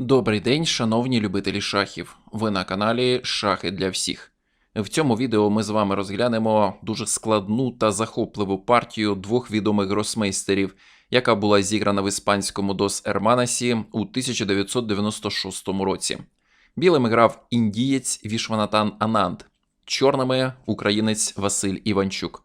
Добрий день, шановні любителі шахів. Ви на каналі Шахи для всіх. В цьому відео ми з вами розглянемо дуже складну та захопливу партію двох відомих гросмейстерів, яка була зіграна в іспанському Дос Ерманасі у 1996 році. Білими грав індієць Вішванатан Ананд, чорними українець Василь Іванчук.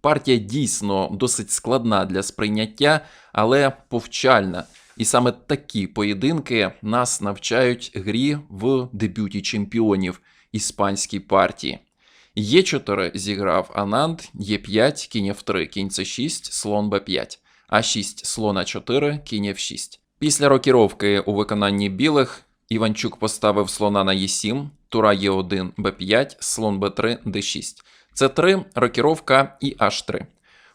Партія дійсно досить складна для сприйняття, але повчальна. І саме такі поєдинки нас навчають грі в дебюті чемпіонів іспанській партії. Є4 зіграв Ананд, Є5, кінь F3, кінь С6, слон Б5, А6, слон А4, кінь F6. Після рокіровки у виконанні білих Іванчук поставив слона на Е7, тура Е1, Б5, слон Б3, Д6. С3, рокіровка і H3.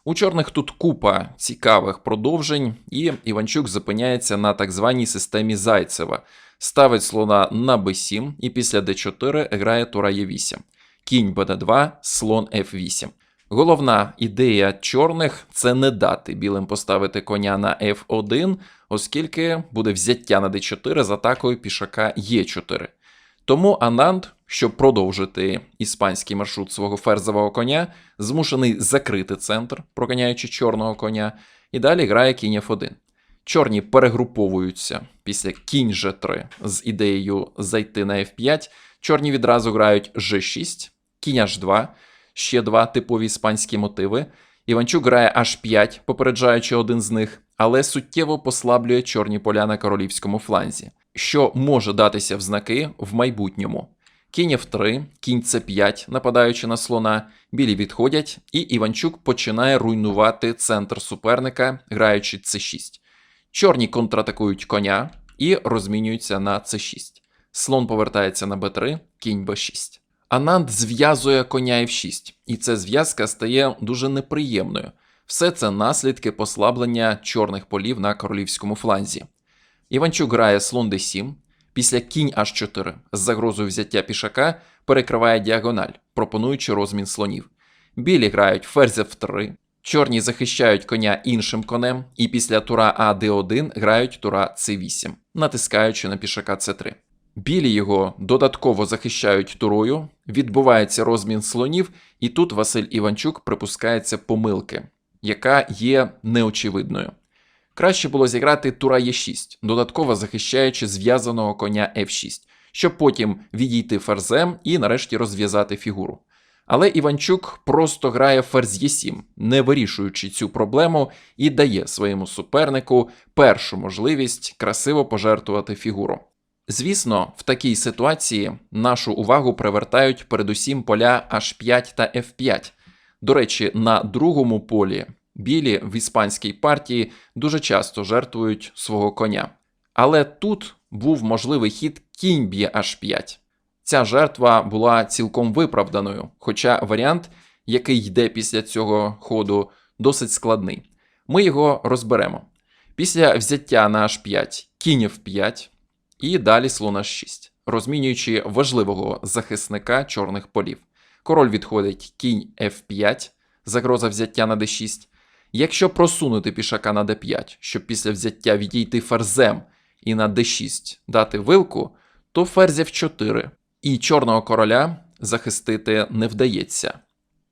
У чорних тут купа цікавих продовжень, і Іванчук зупиняється на так званій системі Зайцева, ставить слона на b7 і після d4 грає тура Е8. Кінь БД2, слон F8. Головна ідея чорних це не дати білим поставити коня на F1, оскільки буде взяття на d4 з атакою пішака Е4. Тому Ананд, щоб продовжити іспанський маршрут свого ферзового коня, змушений закрити центр, проганяючи чорного коня, і далі грає кінь F1. Чорні перегруповуються після кінь G3 з ідеєю зайти на F5. Чорні відразу грають G6, кінь H2, ще два типові іспанські мотиви. Іванчук грає H5, попереджаючи один з них, але суттєво послаблює чорні поля на королівському фланзі, що може датися в знаки в майбутньому. Кінь F3, кінь С5, нападаючи на слона, білі відходять, і Іванчук починає руйнувати центр суперника, граючи С6. Чорні контратакують коня і розмінюються на С6. Слон повертається на Б3, кінь Б6. Ананд зв'язує коня F6, і ця зв'язка стає дуже неприємною. Все це наслідки послаблення чорних полів на королівському фланзі. Іванчук грає слон d7, після кінь h4 з загрозою взяття пішака перекриває діагональ, пропонуючи розмін слонів. Білі грають ферзь f3, чорні захищають коня іншим конем, і після тура А d1 грають тура c8, натискаючи на пішака c3. Білі його додатково захищають турою, відбувається розмін слонів, і тут Василь Іванчук припускається помилки, яка є неочевидною. Краще було зіграти тура Е6, додатково захищаючи зв'язаного коня F6, щоб потім відійти ферзем і нарешті розв'язати фігуру. Але Іванчук просто грає ферзь Е7, не вирішуючи цю проблему, і дає своєму супернику першу можливість красиво пожертвувати фігуру. Звісно, в такій ситуації нашу увагу привертають передусім поля H5 та F5. До речі, на другому полі білі в іспанській партії дуже часто жертвують свого коня. Але тут був можливий хід кінь б'є H5. Ця жертва була цілком виправданою, хоча варіант, який йде після цього ходу, досить складний. Ми його розберемо. Після взяття на H5 кінь F5 і далі слон H6, розмінюючи важливого захисника чорних полів. Король відходить кінь F5, загроза взяття на d6. Якщо просунути пішака на d5, щоб після взяття відійти ферзем і на d6 дати вилку, то ферзь f4, і чорного короля захистити не вдається.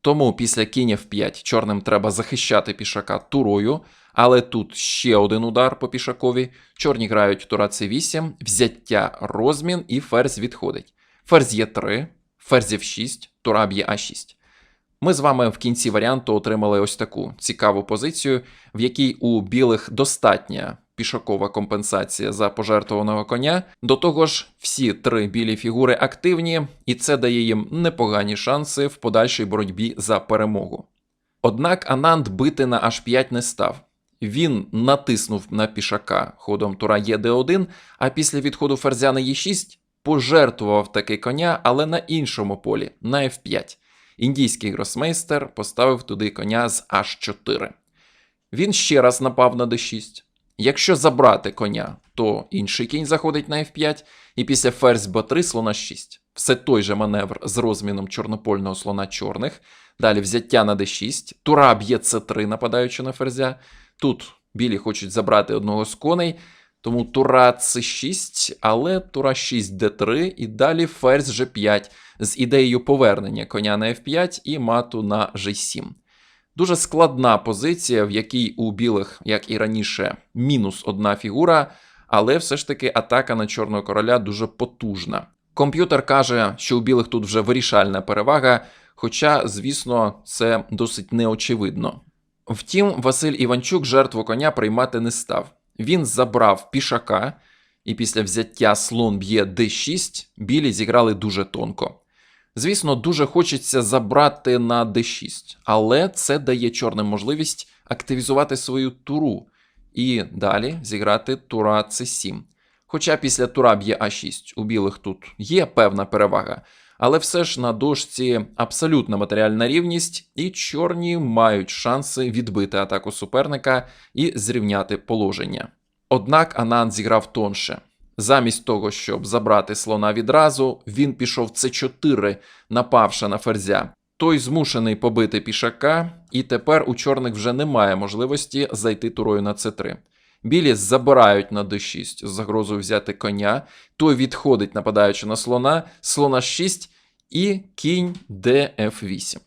Тому після кінь f5 чорним треба захищати пішака турою, але тут ще один удар по пішакові. Чорні грають тура c8, взяття розмін і ферзь відходить. Ферзь є 3, ферзь f6, тура б'є а6. Ми з вами в кінці варіанту отримали ось таку цікаву позицію, в якій у білих достатня пішакова компенсація за пожертвованого коня. До того ж, всі три білі фігури активні, і це дає їм непогані шанси в подальшій боротьбі за перемогу. Однак Ананд бити на H5 не став. Він натиснув на пішака ходом тура Е1, а після відходу ферзя на Е6 пожертвував таки коня, але на іншому полі, на F5. Індійський гросмейстер поставив туди коня з H4. Він ще раз напав на d6. Якщо забрати коня, то інший кінь заходить на F5, і після ферзь b3 слона 6. Все той же маневр з розміном чорнопольного слона чорних. Далі взяття на d6, тура б'є c3, нападаючи на ферзя. Тут білі хочуть забрати одного з коней. Тому тура c6, але тура 6 d3 і далі ферзь g5 з ідеєю повернення коня на f5 і мату на g7. Дуже складна позиція, в якій у білих, як і раніше, мінус одна фігура, але все ж таки атака на чорного короля дуже потужна. Комп'ютер каже, що у білих тут вже вирішальна перевага, хоча, звісно, це досить неочевидно. Втім, Василь Іванчук жертву коня приймати не став. Він забрав пішака, і після взяття слон б'є d6, білі зіграли дуже тонко. Звісно, дуже хочеться забрати на d6, але це дає чорним можливість активізувати свою туру і далі зіграти тура c7. Хоча після тура б'є а6 у білих тут є певна перевага, але все ж на дошці абсолютна матеріальна рівність, і чорні мають шанси відбити атаку суперника і зрівняти положення. Однак Анан зіграв тонше. Замість того, щоб забрати слона відразу, він пішов c4, напавши на ферзя. Той змушений побити пішака, і тепер у чорних вже немає можливості зайти турою на c3. Білі забирають на d6 з загрозою взяти коня, той відходить, нападаючи на слона, слона 6 і кінь df8.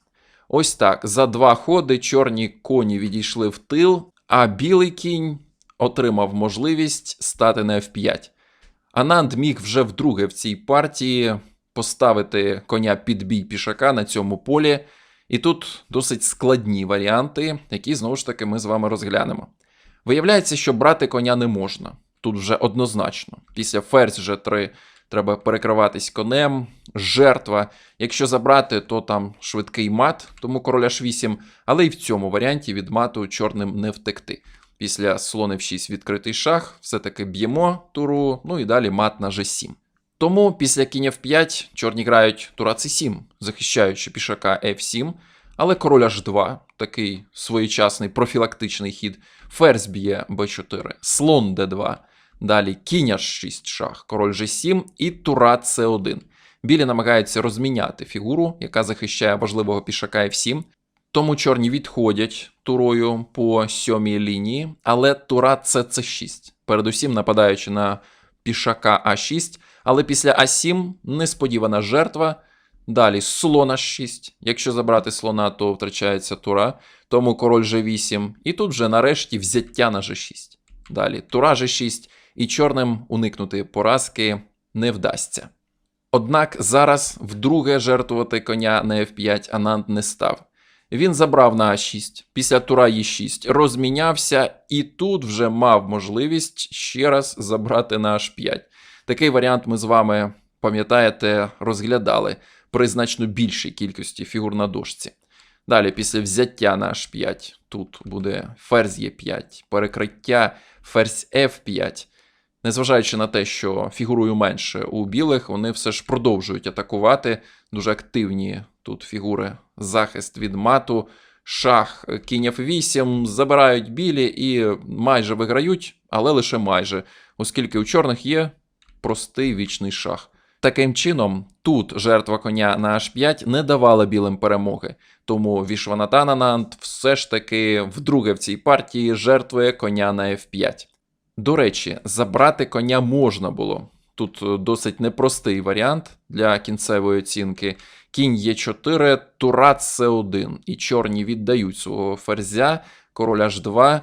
Ось так. За два ходи чорні коні відійшли в тил, а білий кінь отримав можливість стати на f5. Ананд міг вже вдруге в цій партії поставити коня під бій пішака на цьому полі. І тут досить складні варіанти, які знову ж таки ми з вами розглянемо. Виявляється, що брати коня не можна. Тут вже однозначно. Після ферзь G3 треба перекриватись конем, жертва. Якщо забрати, то там швидкий мат, тому короля H8, але і в цьому варіанті від мату чорним не втекти. Після слон F6 відкритий шах, все-таки б'ємо туру, ну і далі мат на G7. Тому після кінь F5 чорні грають тура C7, захищаючи пішака F7, але король H2, такий своєчасний профілактичний хід, ферзь б'є b4, слон d2, далі кінь H6 шах, король G7 і тура C1. Білі намагаються розміняти фігуру, яка захищає важливого пішака F7, тому чорні відходять турою по сьомій лінії, але тура це c6, передусім нападаючи на пішака А6, але після А7 несподівана жертва. Далі слон А6. Якщо забрати слона, то втрачається тура, тому король G8. І тут вже нарешті взяття на G6. Далі тура G6, і чорним уникнути поразки не вдасться. Однак зараз вдруге жертвувати коня на F5 Ананд не став. Він забрав на А6, після тура Е6 розмінявся, і тут вже мав можливість ще раз забрати на H5. Такий варіант ми з вами, пам'ятаєте, розглядали при значно більшій кількості фігур на дошці. Далі, після взяття на H5, тут буде ферзь Е5, перекриття ферзь F5. Незважаючи на те, що фігурою менше у білих, вони все ж продовжують атакувати. Дуже активні тут фігури захист від мату, шах, кінь F8, забирають білі і майже виграють, але лише майже, оскільки у чорних є простий вічний шах. Таким чином, тут жертва коня на H5 не давала білим перемоги, тому Вішванатанананд все ж таки вдруге в цій партії жертвує коня на F5. До речі, забрати коня можна було. Тут досить непростий варіант для кінцевої оцінки. Кінь Е4, тура С1. І чорні віддають свого ферзя, король H2.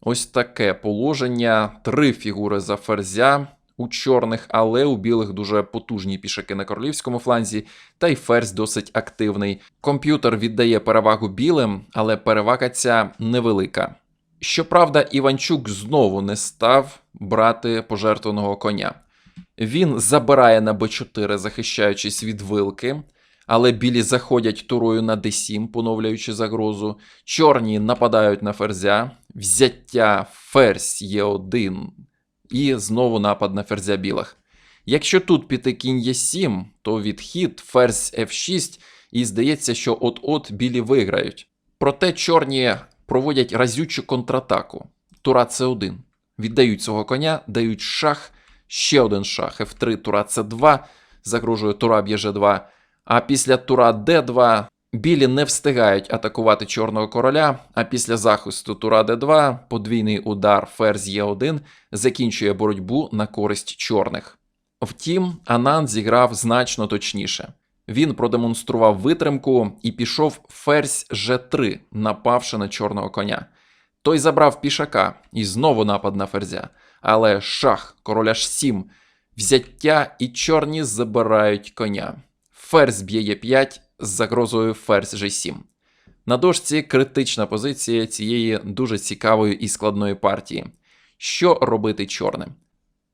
Ось таке положення. Три фігури за ферзя у чорних, але у білих дуже потужні пішаки на королівському фланзі, та й ферзь досить активний. Комп'ютер віддає перевагу білим, але перевага ця невелика. Щоправда, Іванчук знову не став брати пожертваного коня. Він забирає на Б4, захищаючись від вилки, але білі заходять турою на d7, поновлюючи загрозу. Чорні нападають на ферзя, взяття ферзь Е1 і знову напад на ферзя білих. Якщо тут піти кінь Е7, то відхід ферзь F6, і здається, що от-от білі виграють. Проте чорні проводять разючу контратаку. Тура С1. Віддають свого коня, дають шах, ще один шах. F3, тура С2, загрожує тура б'є G2. А після тура Д2 Білі не встигають атакувати чорного короля, а після захисту тура d2 подвійний удар ферзь Е1 закінчує боротьбу на користь чорних. Втім, Анан зіграв значно точніше. Він продемонстрував витримку і пішов ферзь G3, напавши на чорного коня. Той забрав пішака і знову напад на ферзя. Але шах, короля H7, взяття і чорні забирають коня. Ферзь б'є Е5 з загрозою ферзь G7. На дошці критична позиція цієї дуже цікавої і складної партії. Що робити чорним?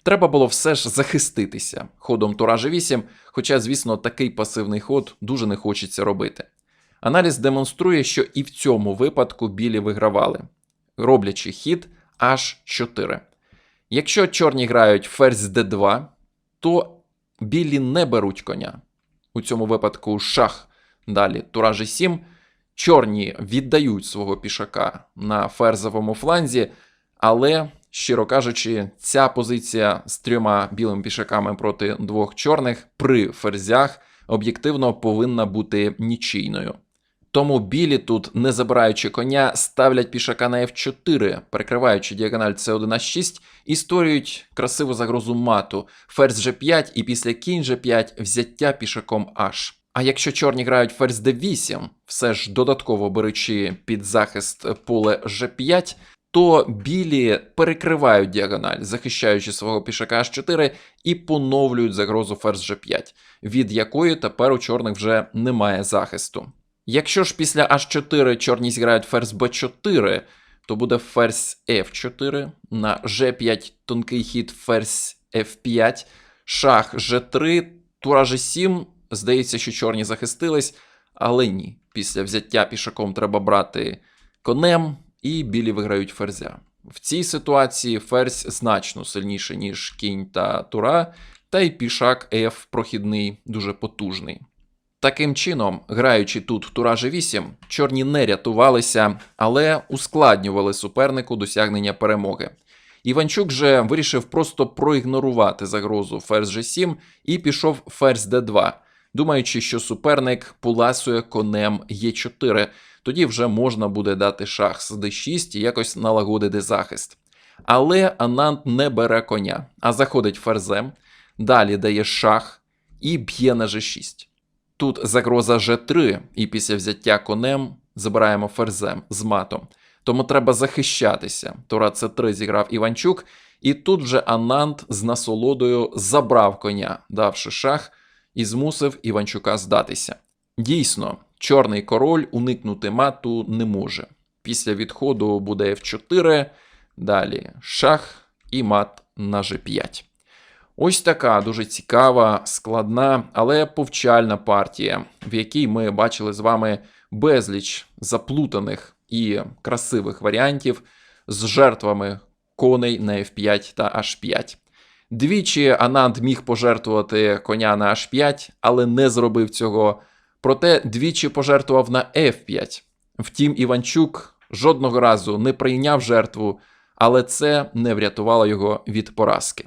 Треба було все ж захиститися ходом тура G8, хоча, звісно, такий пасивний ход дуже не хочеться робити. Аналіз демонструє, що і в цьому випадку білі вигравали, роблячи хід H4. Якщо чорні грають ферзь d2, то білі не беруть коня. У цьому випадку шах далі тура G7. Чорні віддають свого пішака на ферзовому фланзі, але, щиро кажучи, ця позиція з трьома білими пішаками проти двох чорних при ферзях об'єктивно повинна бути нічийною. Тому білі тут, не забираючи коня, ставлять пішака на F4, перекриваючи діагональ C1 H6, і створюють красиву загрозу мату, ферзь G5 і після кінь G5 взяття пішаком H. А якщо чорні грають ферзь D8, все ж додатково беручи під захист поле G5, то білі перекривають діагональ, захищаючи свого пішака H4 і поновлюють загрозу ферзь G5, від якої тепер у чорних вже немає захисту. Якщо ж після H4 чорні зіграють ферзь B4, то буде ферзь F4, на G5 тонкий хід ферзь F5, шах G3, тура G7. Здається, що чорні захистились, але ні. Після взяття пішаком треба брати конем, і білі виграють ферзя. В цій ситуації ферзь значно сильніше, ніж кінь та тура, та й пішак F прохідний дуже потужний. Таким чином, граючи тут тура G8, чорні не рятувалися, але ускладнювали супернику досягнення перемоги. Іванчук же вирішив просто проігнорувати загрозу ферзь G7 і пішов ферзь D2, думаючи, що суперник поласує конем Е4, тоді вже можна буде дати шах з D6 і якось налагодити захист. Але Анант не бере коня, а заходить ферзем, далі дає шах і б'є на G6. Тут загроза G3, і після взяття конем забираємо ферзем з матом. Тому треба захищатися. Тура С3 зіграв Іванчук, і тут вже Анант з насолодою забрав коня, давши шах, і змусив Іванчука здатися. Дійсно, чорний король уникнути мату не може. Після відходу буде F4, далі шах і мат на G5. Ось така дуже цікава, складна, але повчальна партія, в якій ми бачили з вами безліч заплутаних і красивих варіантів з жертвами коней на F5 та H5. Двічі Ананд міг пожертвувати коня на H5, але не зробив цього. Проте двічі пожертвував на F5. Втім, Іванчук жодного разу не прийняв жертву, але це не врятувало його від поразки.